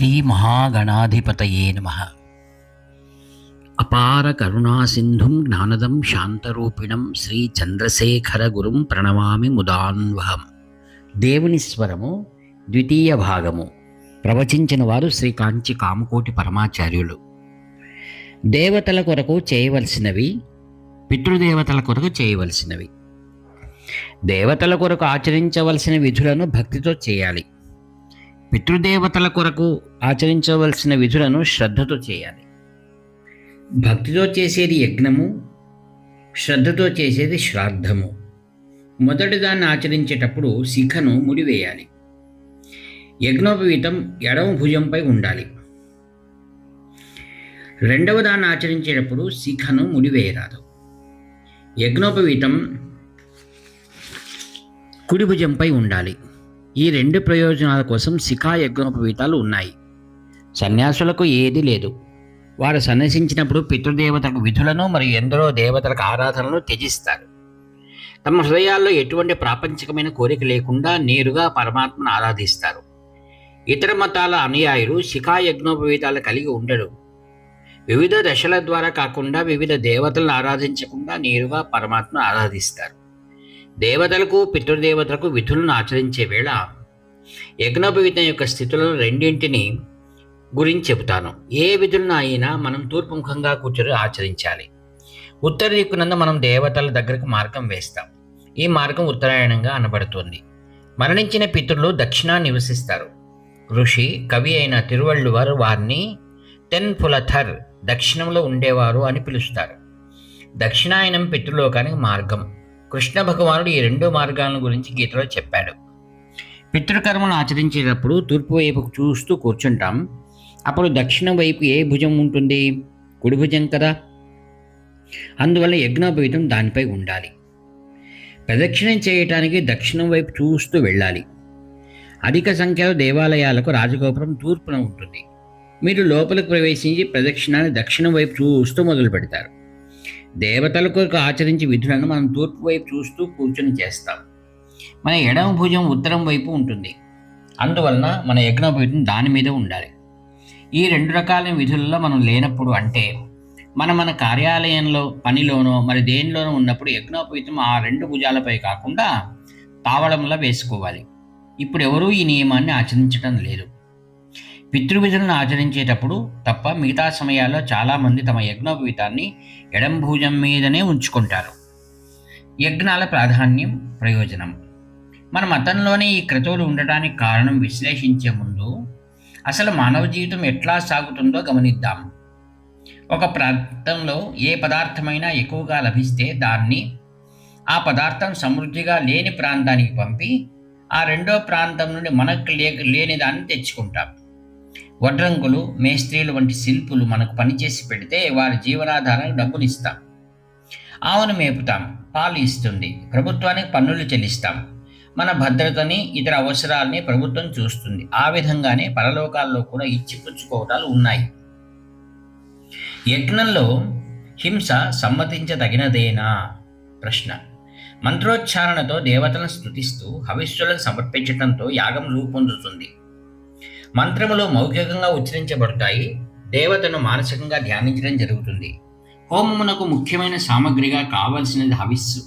శ్రీ మహాగణాధిపతయే నమ. అపార కరుణాసింధుం జ్ఞానదం శాంతరూపిణం శ్రీ చంద్రశేఖర గురుం ప్రణమామి ముదాన్వహం. దేవుని స్వరము ద్వితీయ భాగము. ప్రవచించిన వారు శ్రీ కాంచి కామకోటి పరమాచార్యులు. దేవతల కొరకు చేయవలసినవి పితృదేవతల కొరకు చేయవలసినవి. దేవతల కొరకు ఆచరించవలసిన విధులను భక్తితో చేయాలి. పితృదేవతల కొరకు ఆచరించవలసిన విధులను శ్రద్ధతో చేయాలి. భక్తితో చేసేది యజ్ఞము శ్రద్ధతో చేసేది శ్రాద్ధము. మొదటిదాన్ని ఆచరించేటప్పుడు శిఖను ముడివేయాలి. యజ్ఞోపవీతం ఎడమ భుజంపై ఉండాలి. రెండవ దాన్ని ఆచరించేటప్పుడు శిఖను ముడివేయరాదు. యజ్ఞోపవీతం కుడి భుజంపై ఉండాలి. ఈ రెండు ప్రయోజనాల కోసం శిఖా యజ్ఞోపవీతాలు ఉన్నాయి. సన్యాసులకు ఏది లేదు. వారు సన్యసించినప్పుడు పితృదేవతకు విధులను మరియు ఎందరో దేవతలకు ఆరాధనలు త్యజిస్తారు. తమ హృదయాల్లో ఎటువంటి ప్రాపంచికమైన కోరిక లేకుండా నేరుగా పరమాత్మను ఆరాధిస్తారు. ఇతర మతాల అనుయాయులు శిఖా యజ్ఞోపవీతాలు కలిగి ఉండడు వివిధ దశల ద్వారా కాకుండా వివిధ దేవతలను ఆరాధించకుండా నేరుగా పరమాత్మను ఆరాధిస్తారు. దేవతలకు పితృదేవతలకు విధులను ఆచరించే వేళ యజ్ఞోపవీతం యొక్క స్థితులను రెండింటిని గురించి చెబుతాను. ఏ విధులను అయినా మనం తూర్పుముఖంగా కూర్చొని ఆచరించాలి. ఉత్తర దిక్కునందు మనం దేవతల దగ్గరకు మార్గం వేస్తాం. ఈ మార్గం ఉత్తరాయణంగా అనబడుతుంది. మరణించిన పితృలు దక్షిణా నివసిస్తారు. ఋషి కవి అయిన తిరువళ్ళువారు వారిని టెన్ ఫులథర్ దక్షిణంలో ఉండేవారు అని పిలుస్తారు. దక్షిణాయనం పితృలోకానికి మార్గం. కృష్ణ భగవానుడు ఈ రెండు మార్గాలను గురించి గీతలో చెప్పాడు. పితృకర్మను ఆచరించేటప్పుడు తూర్పు వైపుకు చూస్తూ కూర్చుంటాం. అప్పుడు దక్షిణం వైపు ఏ భుజం ఉంటుంది? కుడి భుజం కదా. అందువల్ల యజ్ఞోపవీతం దానిపై ఉండాలి. ప్రదక్షిణం చేయటానికి దక్షిణం వైపు చూస్తూ వెళ్ళాలి. అధిక సంఖ్యలో దేవాలయాలకు రాజగోపురం తూర్పున ఉంటుంది. మీరు లోపలికి ప్రవేశించి ప్రదక్షిణాన్ని దక్షిణం వైపు చూస్తూ మొదలు పెడతారు దేవతల కొరకు ఆచరించి విధులను మనం తూర్పు వైపు చూస్తూ కూర్చొని చేస్తాం. మన ఎడమ భుజం ఉత్తరం వైపు ఉంటుంది. అందువలన మన యజ్ఞోపవీతం దాని మీద ఉండాలి. ఈ రెండు రకాల విధులలో మనం లేనప్పుడు అంటే మన మన కార్యాలయంలో పనిలోనో మరి దేనిలోనో ఉన్నప్పుడు యజ్ఞోపవీతం ఆ రెండు భుజాలపై కాకుండా తావళంలా వేసుకోవాలి. ఇప్పుడు ఎవరూ ఈ నియమాన్ని ఆచరించడం లేదు. పితృవిధులను ఆచరించేటప్పుడు తప్ప మిగతా సమయాల్లో చాలామంది తమ యజ్ఞోపవీతాన్ని ఎడం భుజం మీదనే ఉంచుకుంటారు. యజ్ఞాల ప్రాధాన్యం ప్రయోజనం. మన మతంలోనే ఈ క్రతువులు ఉండటానికి కారణం విశ్లేషించే ముందు అసలు మానవ జీవితం ఎట్లా సాగుతుందో గమనిద్దాం. ఒక ప్రాంతంలో ఏ పదార్థమైనా ఎక్కువగా లభిస్తే దాన్ని ఆ పదార్థం సమృద్ధిగా లేని ప్రాంతానికి పంపి ఆ రెండో ప్రాంతం నుండి మనకు లే లేని దాన్ని తెచ్చుకుంటాం. వడ్రంగులు మేస్త్రీలు వంటి శిల్పులు మనకు పనిచేసి పెడితే వారి జీవనాధారానికి డబ్బునిస్తాం. ఆవును మేపుతాం పాలు ఇస్తుంది ప్రభుత్వానికి పన్నులు చెల్లిస్తాం. మన భద్రతని ఇతర అవసరాలని ప్రభుత్వం చూస్తుంది. ఆ విధంగానే పరలోకాల్లో కూడా ఇచ్చి పుచ్చుకోవటాలు ఉన్నాయి. యజ్ఞంలో హింస సమ్మతించదగినదేనా? ప్రశ్న. మంత్రోచ్చారణతో దేవతలను స్థుతిస్తూ హవిష్యులను సమర్పించడంతో యాగం రూపొందుతుంది. మంత్రములు మౌఖికంగా ఉచ్చరించబడతాయి. దేవతను మానసికంగా ధ్యానించడం జరుగుతుంది. హోమమునకు ముఖ్యమైన సామగ్రిగా కావలసినది హవిస్సు.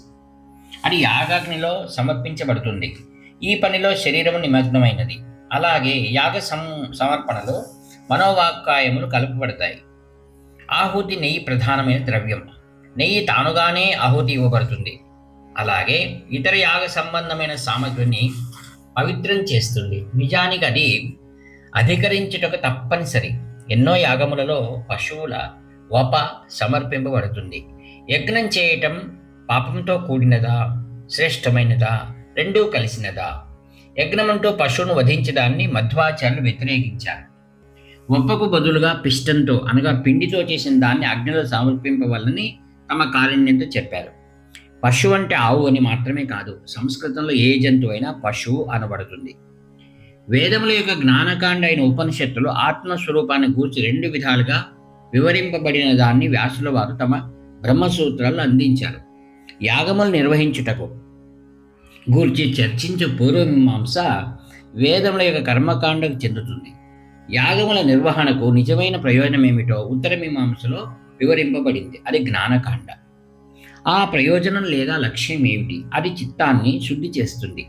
అది యాగాగ్నిలో సమర్పించబడుతుంది. ఈ పనిలో శరీరము నిమగ్నమైనది. అలాగే యాగ సం సమర్పణలో మనోవాక్కాయములు కలుపబడతాయి. ఆహుతి నెయ్యి ప్రధానమైన ద్రవ్యం. నెయ్యి తానుగానే ఆహుతి ఇవ్వబడుతుంది. అలాగే ఇతర యాగ సంబంధమైన సామగ్రిని పవిత్రం చేస్తుంది. నిజానికి అది అధికరించుటకు తప్పనిసరి. ఎన్నో యాగములలో పశువుల వప సమర్పింపబడుతుంది. యజ్ఞం చేయటం పాపంతో కూడినదా? శ్రేష్టమైనదా? రెండూ కలిసినదా? యజ్ఞమంటూ పశువును వధించడాన్ని మధ్వాచార్యులు వ్యతిరేకించారు. ఒప్పకు బదులుగా పిష్టంతో అనగా పిండితో చేసిన దాన్ని అగ్నిలో సమర్పింపవల్లని తమ కారణ్యంతో చెప్పారు. పశువు అంటే ఆవు అని మాత్రమే కాదు సంస్కృతంలో ఏ జంతువు అయినా పశువు అనబడుతుంది. వేదముల యొక్క జ్ఞానకాండ అయిన ఉపనిషత్తులు ఆత్మస్వరూపాన్ని గూర్చి రెండు విధాలుగా వివరింపబడిన దాన్ని వ్యాసుల వారు తమ బ్రహ్మసూత్రాలు అందించారు. యాగములు నిర్వహించుటకు గూర్చి చర్చించే పూర్వమీమాంస వేదముల యొక్క కర్మకాండకు చెందుతుంది. యాగముల నిర్వహణకు నిజమైన ప్రయోజనం ఏమిటో ఉత్తర మీమాంసలో వివరింపబడింది. అది జ్ఞానకాండ. ఆ ప్రయోజనం లేదా లక్ష్యం ఏమిటి అది చిత్తాన్ని శుద్ధి చేస్తుంది.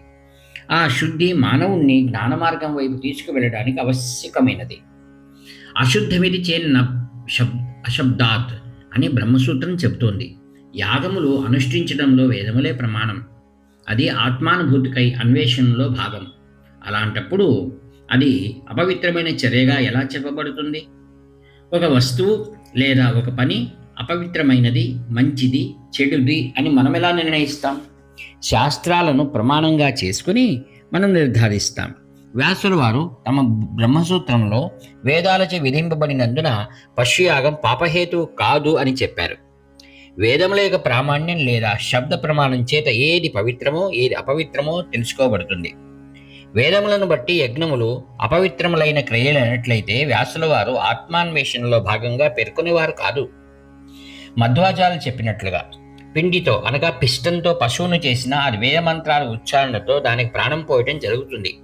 ఆ శుద్ధి మానవుణ్ణి జ్ఞాన మార్గం వైపు తీసుకువెళ్ళడానికి ఆవశ్యకమైనది. అశుద్ధమిది చేన్న శబ్ అశబ్దాత్ అని బ్రహ్మసూత్రం చెబుతోంది. యాగములు అనుష్ఠించడంలో వేదములే ప్రమాణం. అది ఆత్మానుభూతికై అన్వేషణలో భాగం. అలాంటప్పుడు అది అపవిత్రమైన చర్యగా ఎలా చెప్పబడుతుంది? ఒక వస్తువు లేదా ఒక పని అపవిత్రమైనది మంచిది చెడుది అని మనం ఎలా నిర్ణయిస్తాం? శాస్త్రాలను ప్రమాణంగా చేసుకుని మనం నిర్ధారిస్తాం. వ్యాసుల వారు తమ బ్రహ్మసూత్రంలో వేదాలచే విధింపబడినందున పశుయాగం పాపహేతు కాదు అని చెప్పారు. వేదముల యొక్క ప్రామాణ్యం లేదా శబ్ద ప్రమాణం చేత ఏది పవిత్రమో ఏది అపవిత్రమో తెలుసుకోబడుతుంది. వేదములను బట్టి యజ్ఞములు అపవిత్రములైన క్రియలైనట్లయితే వ్యాసుల వారు ఆత్మాన్వేషణలో భాగంగా పేర్కొనేవారు కాదు. మధ్వాచార్యులు చెప్పినట్లుగా పిండితో అనగా పిష్టంతో పశువును చేసిన అది వేదమంత్రాల ఉచ్చారణతో దానికి ప్రాణం పోయటం జరుగుతుంది.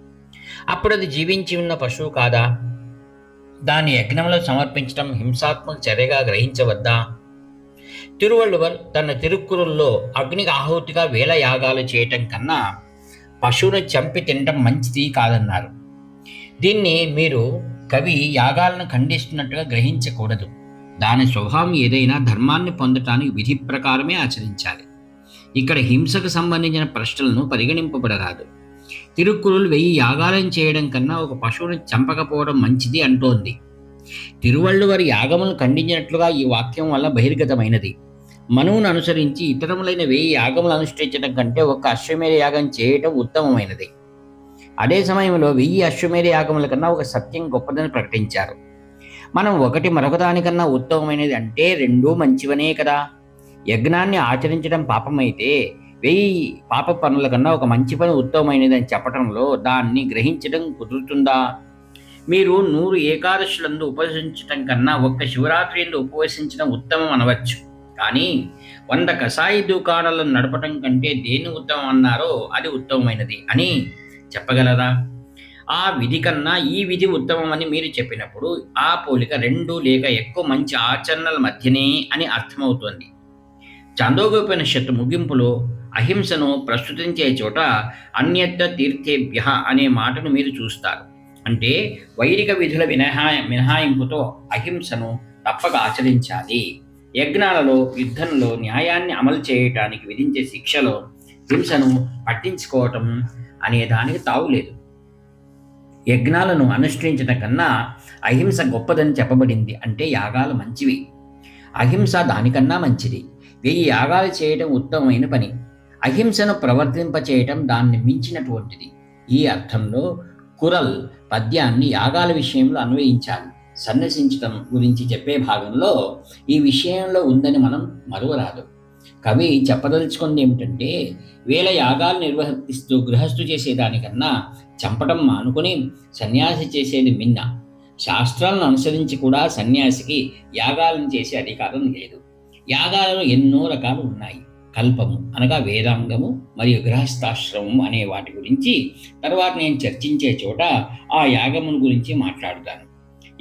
అప్పుడు అది జీవించి ఉన్న పశువు కాదా? దాని యజ్ఞంలో సమర్పించడం హింసాత్మక చర్యగా గ్రహించవద్దా? తిరువళ్ళువర్ తన తిరుక్కురుల్లో అగ్నికి ఆహుతిగా వేల యాగాలు చేయటం కన్నా పశువును చంపి తినటం మంచిది కాదన్నారు. దీన్ని మీరు కవి యాగాలను ఖండిస్తున్నట్టుగా గ్రహించకూడదు. దాని స్వభావం ఏదైనా ధర్మాన్ని పొందటానికి విధి ప్రకారమే ఆచరించాలి. ఇక్కడ హింసకు సంబంధించిన ప్రశ్నలను పరిగణింపబడరాదు. తిరుక్కురులు వెయ్యి యాగాలను చేయడం కన్నా ఒక పశువుని చంపకపోవడం మంచిది అంటోంది. తిరువళ్ళువారి యాగములను ఖండించినట్లుగా ఈ వాక్యం వల్ల బహిర్గతమైనది. మనువును అనుసరించి ఇతరములైన వెయ్యి యాగములు అనుష్ఠించడం కంటే ఒక అశ్వమేధ యాగం చేయటం ఉత్తమమైనది. అదే సమయంలో వెయ్యి అశ్వమేధ యాగముల కన్నా ఒక సత్యం గొప్పదని ప్రకటించారు. మనం ఒకటి మరొకదానికన్నా ఉత్తమమైనది అంటే రెండూ మంచివనే కదా. యజ్ఞాన్ని ఆచరించడం పాపమైతే వెయ్యి పాప పనుల కన్నా ఒక మంచి పని ఉత్తమమైనది అని చెప్పడంలో దాన్ని గ్రహించడం కుదురుతుందా? మీరు నూరు ఏకాదశులందు ఉపవసించటం కన్నా ఒక్క శివరాత్రి ఎందు ఉపవసించడం ఉత్తమం అనవచ్చు. కానీ వంద కషాయి దుకాణాలను నడపటం కంటే దేన్ని ఉత్తమం అన్నారో అది ఉత్తమమైనది అని చెప్పగలరా? ఆ విధి కన్నా ఈ విధి ఉత్తమం అని మీరు చెప్పినప్పుడు ఆ పోలిక రెండు లేక ఎక్కువ మంచి ఆచరణల మధ్యనే అని అర్థమవుతోంది. చాందోగోపనిషత్తు ముగింపులో అహింసను ప్రస్తుతించే చోట అన్యత్ర తీర్థేభ్య అనే మాటను మీరు చూస్తారు. అంటే వైదిక విధుల మినహా మినహాయింపుతో అహింసను తప్పక ఆచరించాలి. యజ్ఞాలలో యుద్ధంలో న్యాయాన్ని అమలు చేయటానికి విధించే శిక్షలో హింసను పట్టించుకోవటం అనే దానికి తావులేదు. యజ్ఞాలను అనుష్ఠించడం కన్నా అహింస గొప్పదని చెప్పబడింది అంటే యాగాలు మంచివి. అహింస దానికన్నా మంచిది. వెయ్యి యాగాలు చేయటం ఉత్తమమైన పని. అహింసను ప్రవర్తింపచేయటం దాన్ని మించినటువంటిది. ఈ అర్థంలో కురల్ పద్యాన్ని యాగాల విషయంలో అన్వయించాలి. సన్యసించటం గురించి చెప్పే భాగంలో ఈ విషయంలో ఉందని మనం మరువరాదు. కవి చెప్పదలుచుకుంది ఏమిటంటే వేల యాగాలు నిర్వహిస్తూ గృహస్థు చేసేదానికన్నా చంపటం మానుకుని సన్యాసి చేసేది మిన్న. శాస్త్రాలను అనుసరించి కూడా సన్యాసికి యాగాలను చేసే అధికారం లేదు. యాగాలలో ఎన్నో రకాలు ఉన్నాయి. కల్పము అనగా వేదాంగము మరియు గృహస్థాశ్రమము అనే వాటి గురించి తర్వాత నేను చర్చించే చోట ఆ యాగముల గురించి మాట్లాడుతాను.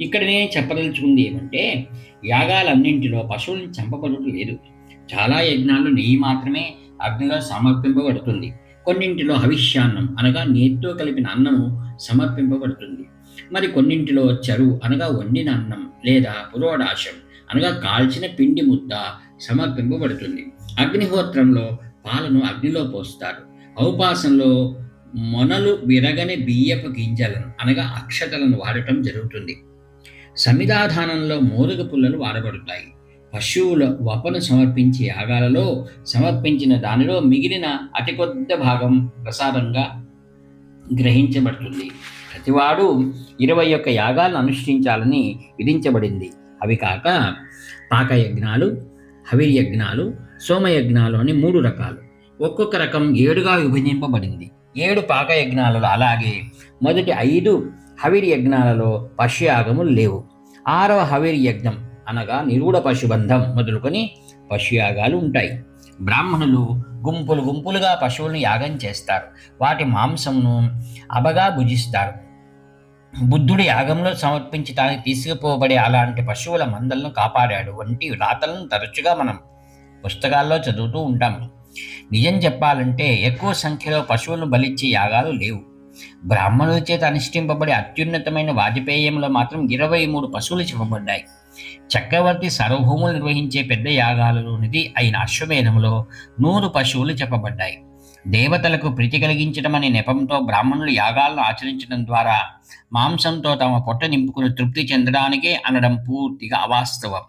ఇక్కడ నేను చెప్పదలుచుకుంది ఏమంటే యాగాలన్నింటిలో పశువుల్ని చంపబడటం లేదు. చాలా యజ్ఞాలు నెయ్యి మాత్రమే అగ్నిలో సమర్పింపబడుతుంది. కొన్నింటిలో హవిష్యాన్నం అనగా నేతితో కలిపిన అన్నము సమర్పింపబడుతుంది. మరి కొన్నింటిలో చరు అనగా వండిన అన్నం లేదా పురోడాశం అనగా కాల్చిన పిండి ముద్ద సమర్పింపబడుతుంది. అగ్నిహోత్రంలో పాలను అగ్నిలో పోస్తారు. ఔపాసంలో మొనలు విరగని బియ్యపు గింజలను అనగా అక్షతలను వాడటం జరుగుతుంది. సమిధాధానంలో మోరుగ పుల్లలు వాడబడతాయి. పశువుల వపను సమర్పించే యాగాలలో సమర్పించిన దానిలో మిగిలిన అతి కొద్ది భాగం ప్రసాదంగా గ్రహించబడుతుంది. ప్రతివాడు ఇరవై ఒక్క యాగాలను అనుష్ఠించాలని విధించబడింది. అవి కాక పాకయజ్ఞాలు హవిర్యజ్ఞాలు సోమయజ్ఞాలు అని మూడు రకాలు. ఒక్కొక్క రకం ఏడుగా విభజింపబడింది. ఏడు పాకయజ్ఞాలలో అలాగే మొదటి ఐదు హవిర్యజ్ఞాలలో యజ్ఞాలలో లేవు. ఆరవ హవిర్యజ్ఞం అనగా నిరూఢ పశుబంధం మొదలుకొని పశుయాగాలు ఉంటాయి బ్రాహ్మణులు గుంపులు గుంపులుగా పశువులను యాగం చేస్తారు. వాటి మాంసంను అబగా భుజిస్తారు. బుద్ధుడు యాగంలో సమర్పించడానికి తీసుకుపోబడే అలాంటి పశువుల మందలను కాపాడాడు. వంటి రాతలను తరచుగా మనం పుస్తకాల్లో చదువుతూ ఉంటాము నిజం చెప్పాలంటే ఎక్కువ సంఖ్యలో పశువులను బలిచ్చే యాగాలు లేవు. బ్రాహ్మణుల చేత అనుష్ఠింపబడే అత్యున్నతమైన వాజపేయంలో మాత్రం ఇరవై మూడు పశువులు చెప్పబడ్డాయి చక్రవర్తి సార్వభౌములు నిర్వహించే పెద్ద యాగాలలోనిది అయిన అశ్వమేధంలో నూరు పశువులు చెప్పబడ్డాయి. దేవతలకు ప్రీతి కలిగించడం అనే నెపంతో బ్రాహ్మణులు యాగాలను ఆచరించడం ద్వారా మాంసంతో తమ పొట్ట నింపుకుని తృప్తి చెందడానికే అనడం పూర్తిగా అవాస్తవం.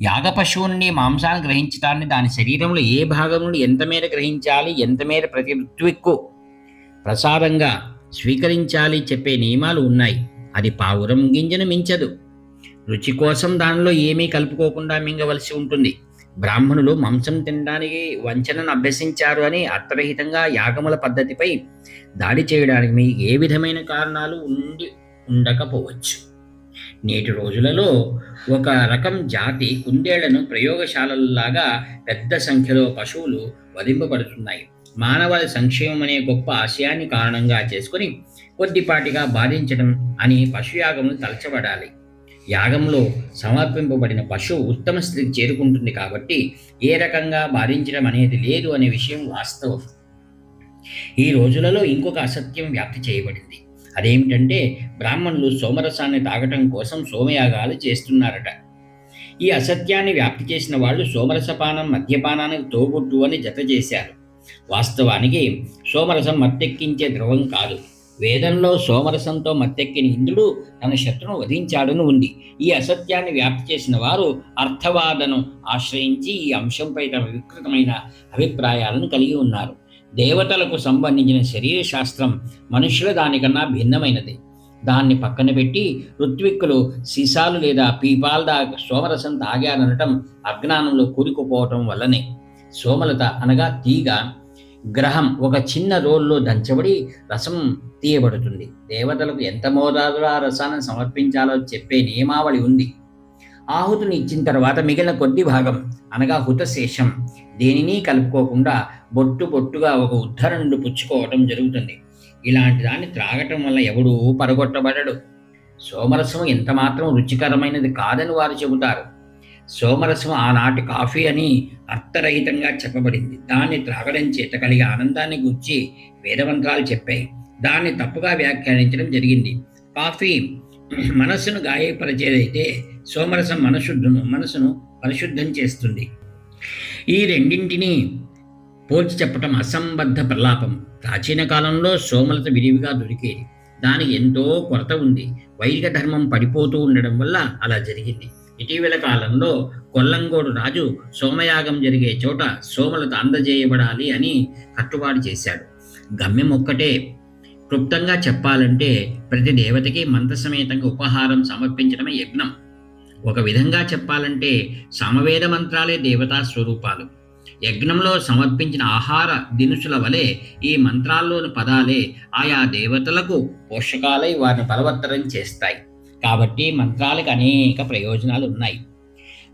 యాగ పశువుని మాంసాన్ని గ్రహించడాన్ని దాని శరీరంలో ఏ భాగం నుండి ఎంత మేర గ్రహించాలి ఎంత మేర ప్రతి ఋత్విక్కు ప్రసాదంగా స్వీకరించాలి చెప్పే నియమాలు ఉన్నాయి. అది పావురం గింజను మించదు. రుచి కోసం దానిలో ఏమీ కలుపుకోకుండా మింగవలసి ఉంటుంది. బ్రాహ్మణులు మాంసం తినడానికి వంచనను అభ్యసించారు అని అర్థరహితంగా యాగముల పద్ధతిపై దాడి చేయడానికి మీకు ఏ విధమైన కారణాలు ఉండి ఉండకపోవచ్చు. నేటి రోజులలో ఒక రకం జాతి కుందేళ్ళను ప్రయోగశాలలాగా పెద్ద సంఖ్యలో పశువులు వధింపబడుతున్నాయి. మానవాళి సంక్షేమం అనే గొప్ప ఆశయాన్ని కారణంగా చేసుకుని కొద్దిపాటిగా బాధించడం అని పశుయాగములు తలచబడాలి. యాగంలో సమర్పింపబడిన పశువు ఉత్తమ స్థితికి చేరుకుంటుంది కాబట్టి ఏ రకంగా బాధించడం అనేది లేదు అనే విషయం వాస్తవం. ఈ రోజులలో ఇంకొక అసత్యం వ్యాప్తి చేయబడింది. అదేమిటంటే బ్రాహ్మణులు సోమరసాన్ని తాగటం కోసం సోమయాగాలు చేస్తున్నారట. ఈ అసత్యాన్ని వ్యాప్తి చేసిన వాళ్ళు సోమరసపానం మద్యపానానికి తోబుట్టు అని జత చేశారు. వాస్తవానికి సోమరసం మత్తెక్కించే ద్రవం కాదు. వేదంలో సోమరసంతో మత్తెక్కిన ఇంద్రుడు తన శత్రును వధించాడని ఉంది. ఈ అసత్యాన్ని వ్యాప్తి చేసిన వారు అర్థవాదను ఆశ్రయించి ఈ అంశంపై తమ వికృతమైన అభిప్రాయాలను కలిగి ఉన్నారు. దేవతలకు సంబంధించిన శరీర శాస్త్రం మనుషుల దానికన్నా భిన్నమైనది. దాన్ని పక్కన పెట్టి ఋత్విక్కులు సీసాలు లేదా పీపాల్ దా సోమరసం తాగారనటం అజ్ఞానంలో కూరుకుపోవటం వల్లనే. సోమలత అనగా తీగ గ్రహం ఒక చిన్న రోల్లో దంచబడి రసం తీయబడుతుంది. దేవతలకు ఎంత మోతాదులో ఆ రసాన్ని సమర్పించాలో చెప్పే నియమావళి ఉంది. ఆహుతిని ఇచ్చిన తర్వాత మిగిలిన కొద్ది భాగం అనగా హుతశేషం. దేనిని కలుపుకోకుండా బొట్టు బొట్టుగా ఒక ఉద్ధర నుండి పుచ్చుకోవటం జరుగుతుంది. ఇలాంటి దాన్ని త్రాగటం వల్ల ఎవడూ పరగొట్టబడడు. సోమరసం ఎంత మాత్రం రుచికరమైనది కాదని వారు చెబుతారు. సోమరసం ఆనాటి కాఫీ అని అర్థరహితంగా చెప్పబడింది. దాన్ని త్రాగడం చేత కలిగే ఆనందాన్ని గుర్చి వేదమంత్రాలు చెప్పాయి. దాన్ని తప్పుగా వ్యాఖ్యానించడం జరిగింది. కాఫీ మనస్సును గాయపరిచేదైతే సోమరసం మనశుద్ధును మనసును పరిశుద్ధం చేస్తుంది. ఈ రెండింటినీ పోల్చి చెప్పటం అసంబద్ధ ప్రలాపం. ప్రాచీన కాలంలో సోమలత విరివిగా దొరికేది. దానికి ఎంతో కొరత ఉంది. వైదిక ధర్మం పడిపోతూ ఉండడం వల్ల అలా జరిగింది. ఇటీవల కాలంలో కొల్లంగోడు రాజు సోమయాగం జరిగే చోట సోమలత అందజేయబడాలి అని కట్టుబాటు చేశాడు. గమ్యం ఒక్కటే క్లుప్తంగా చెప్పాలంటే ప్రతి దేవతకి మంత్రసమేతంగా ఉపహారం సమర్పించడమే యజ్ఞం. ఒక విధంగా చెప్పాలంటే సమవేద మంత్రాలే దేవతా స్వరూపాలు. యజ్ఞంలో సమర్పించిన ఆహార దినుసుల వలె ఈ మంత్రాల్లోని పదాలే ఆయా దేవతలకు పోషకాలై వారిని బలవత్తరం చేస్తాయి. కాబట్టి మంత్రాలకు అనేక ప్రయోజనాలు ఉన్నాయి.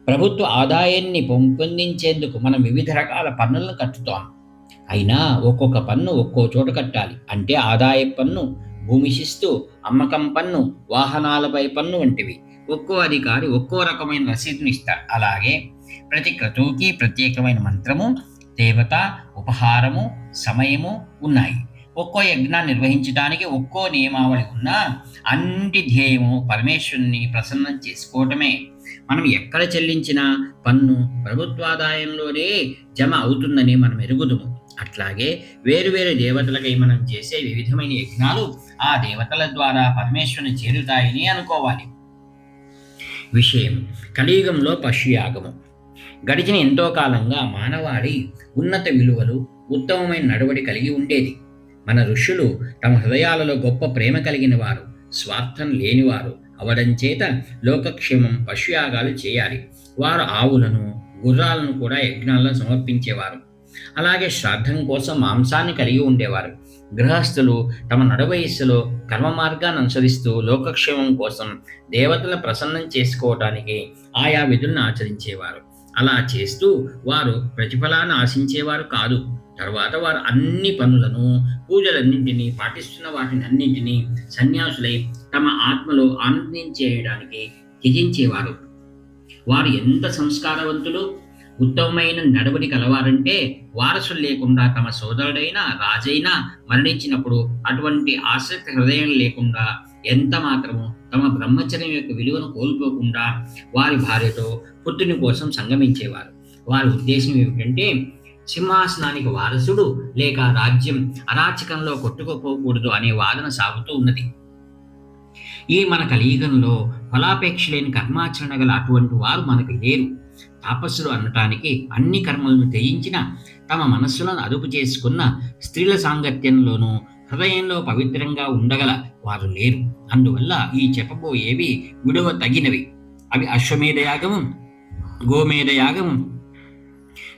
ప్రభుత్వ ఆదాయాన్ని పెంపొందించేందుకు మనం వివిధ రకాల పన్నులను కట్టుతాం. అయినా ఒక్కొక్క పన్ను ఒక్కో చోట కట్టాలి. అంటే ఆదాయ పన్ను భూమి శిస్తు అమ్మకం పన్ను వాహనాలపై పన్ను వంటివి. ఒక్కో అధికారి ఒక్కో రకమైన రసీదును ఇస్తారు. అలాగే ప్రతి క్రతువుకి ప్రత్యేకమైన మంత్రము దేవత ఉపహారము సమయము ఉన్నాయి. ఒక్కో యజ్ఞాన్ని నిర్వహించడానికి ఒక్కో నియమావళి ఉన్నా అన్నింటి ధ్యేయము పరమేశ్వరుని ప్రసన్నం చేసుకోవటమే. మనం ఎక్కడ చెల్లించినా పన్ను ప్రభుత్వాదాయంలోనే జమ అవుతుందని మనం ఎరుగుదుము. అట్లాగే వేరువేరు దేవతలకై మనం చేసే వివిధమైన యజ్ఞాలు ఆ దేవతల ద్వారా పరమేశ్వరుని చేరుతాయని అనుకోవాలి. విషయం కలియుగంలో పశుయాగము. గడిచిన ఎంతో కాలంగా మానవాళి ఉన్నత విలువలు ఉత్తమమైన నడవడి కలిగి ఉండేది. మన ఋషులు తమ హృదయాలలో గొప్ప ప్రేమ కలిగిన వారు స్వార్థం లేనివారు అవడం చేత లోకక్షేమం పశుయాగాలు చేయాలి. వారు ఆవులను గుర్రాలను కూడా యజ్ఞాల్లో సమర్పించేవారు. అలాగే శ్రాద్ధం కోసం మాంసాన్ని కలిగి ఉండేవారు. గృహస్థులు తమ నడవయస్సులో కర్మ మార్గాన్ని అనుసరిస్తూ లోకక్షేమం కోసం దేవతల ప్రసన్నం చేసుకోవటానికి ఆయా విధులను ఆచరించేవారు. అలా చేస్తూ వారు ప్రతిఫలాన్ని ఆశించేవారు కాదు. తర్వాత వారు అన్ని పనులను పూజలన్నింటినీ పాటిస్తున్న వాటిని అన్నింటినీ సన్యాసులై తమ ఆత్మలో ఆనందించేయడానికి త్యజించేవారు. వారు ఎంత సంస్కారవంతులు ఉత్తమమైన నడవడి కలవారంటే వారసులు లేకుండా తమ సోదరుడైనా రాజైనా మరణించినప్పుడు అటువంటి ఆసక్తి హృదయం లేకుండా ఎంత మాత్రము తమ బ్రహ్మచర్యం యొక్క విలువను కోల్పోకుండా వారి భార్యతో పుత్రుని కోసం సంగమించేవారు. వారి ఉద్దేశం ఏమిటంటే సింహాసనానికి వారసుడు లేక రాజ్యం అరాచకంలో కొట్టుకుపోకూడదు అనే వాదన సాగుతూ ఉన్నది. ఈ మన కలియుగంలో ఫలాపేక్ష లేని కర్మాచరణ గల అటువంటి వారు మనకు లేరు. తాపస్సులు అనటానికి అన్ని కర్మలను త్యజించిన తమ మనస్సులను అదుపు చేసుకున్న స్త్రీల సాంగత్యంలోనూ హృదయంలో పవిత్రంగా ఉండగల వారు లేరు. అందువల్ల ఈ చెప్పబోయేవి విడువ తగినవి. అవి అశ్వమేధ యాగము గోమేధ యాగము.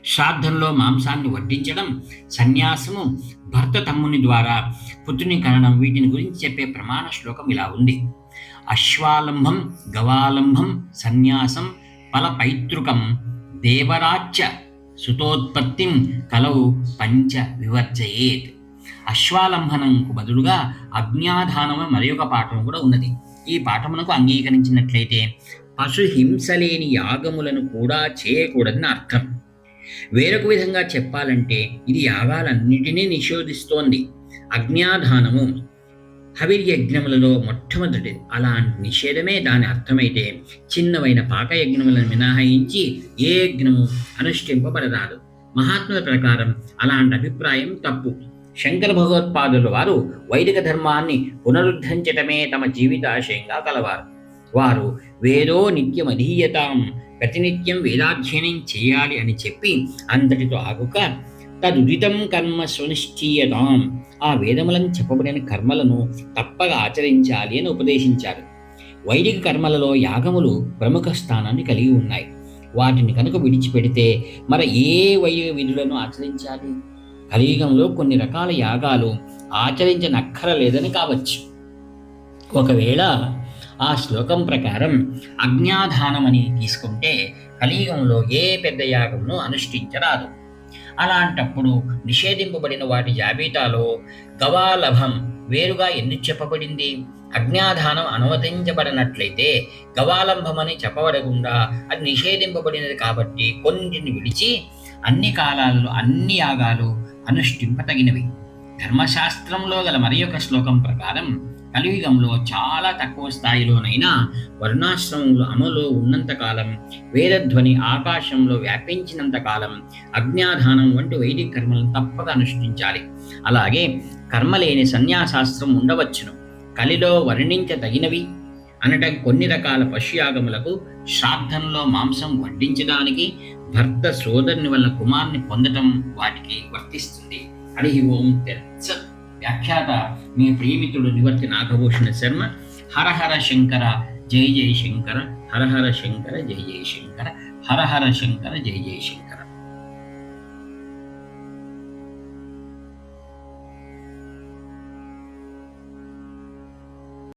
శ్రాద్ధంలో మాంసాన్ని వడ్డించడం సన్యాసము భర్త తమ్ముని ద్వారా పుత్రుని కనడం వీటిని గురించి చెప్పే ప్రమాణ శ్లోకం ఇలా ఉంది. అశ్వాలంభం గవాలంభం సన్యాసం ఫలపైతృకం దేవరాచ్య సుతోత్పత్తిం కలవు పంచ వివర్జయేత్. అశ్వాలంభనంకు బదులుగా అజ్ఞాధానము మరి ఒక పాఠం కూడా ఉన్నది. ఈ పాఠమునకు అంగీకరించినట్లయితే పశుహింసలేని యాగములను కూడా చేయకూడదని అర్థం. వేరొక విధంగా చెప్పాలంటే ఇది యాగాలన్నిటినీ నిషేధిస్తోంది. అజ్ఞాధానము హవిర్యజ్ఞములలో మొట్టమొదటి అలాంటి నిషేధమే దాని అర్థమైతే చిన్నవైన పాకయజ్ఞములను మినహాయించి ఏ యజ్ఞము అనుష్ఠింపబడరాదు. మహాత్ముల ప్రకారం అలాంటి అభిప్రాయం తప్పు. శంకర భగవత్పాదుల వారు వైదిక ధర్మాన్ని పునరుద్ధరించటమే తమ జీవితాశయంగా కలవారు. వారు వేదో నిత్యం అధీయతాం ప్రతినిత్యం వేదాధ్యయనం చేయాలి అని చెప్పి అంతటితో ఆగుక తదుదితం కర్మ సునిశ్చీయతాం ఆ వేదములను చెప్పబడిన కర్మలను తప్పక ఆచరించాలి అని ఉపదేశించారు. వైదిక కర్మలలో యాగములు ప్రముఖ స్థానాన్ని కలిగి ఉన్నాయి. వాటిని కనుక విడిచిపెడితే మరి ఏ వైదిక విధులను ఆచరించాలి? కలియుగంలో కొన్ని రకాల యాగాలు ఆచరించనక్కరలేదని కావచ్చు. ఒకవేళ ఆ శ్లోకం ప్రకారం అజ్ఞాధానమని తీసుకుంటే కలియుగంలో ఏ పెద్ద యాగమును అనుష్ఠించరాదు. అలాంటప్పుడు నిషేధింపబడిన వాటి జాబితాలో గవాలభం వేరుగా ఎందుకు చెప్పబడింది? అజ్ఞాధానం అనుమతించబడినట్లయితే గవాలంభమని చెప్పబడకుండా అది నిషేధింపబడినది కాబట్టి కొన్నింటిని విడిచి అన్ని కాలాలలో అన్ని యాగాలు అనుష్ఠింపతగినవి. ధర్మశాస్త్రంలో గల మరి యొక్క శ్లోకం ప్రకారం కలియుగంలో చాలా తక్కువ స్థాయిలోనైనా వర్ణాశ్రమంలో అమలు ఉన్నంతకాలం వేదధ్వని ఆకాశంలో వ్యాపించినంత కాలం అజ్ఞాధానం వంటి వైదిక కర్మలను తప్పక అనుష్ఠించాలి. అలాగే కర్మ లేని సన్యాసాస్త్రం ఉండవచ్చును. కలిలో వర్ణించదగినవి అనటం కొన్ని రకాల పశుయాగములకు శ్రాద్ధంలో మాంసం వడ్డించడానికి భర్త సోదరుని వల్ల కుమార్ని పొందటం వాటికి వర్తిస్తుంది. హరి ఓం తెచ్చ. వ్యాఖ్యాత మీ ప్రియమితుడు నివర్తి నాగభూషణ శర్మ. హరహర శంకర జై జై శంకర. హరహర శంకర జై జై శంకర. హరహర శంకర జై జై శంకర.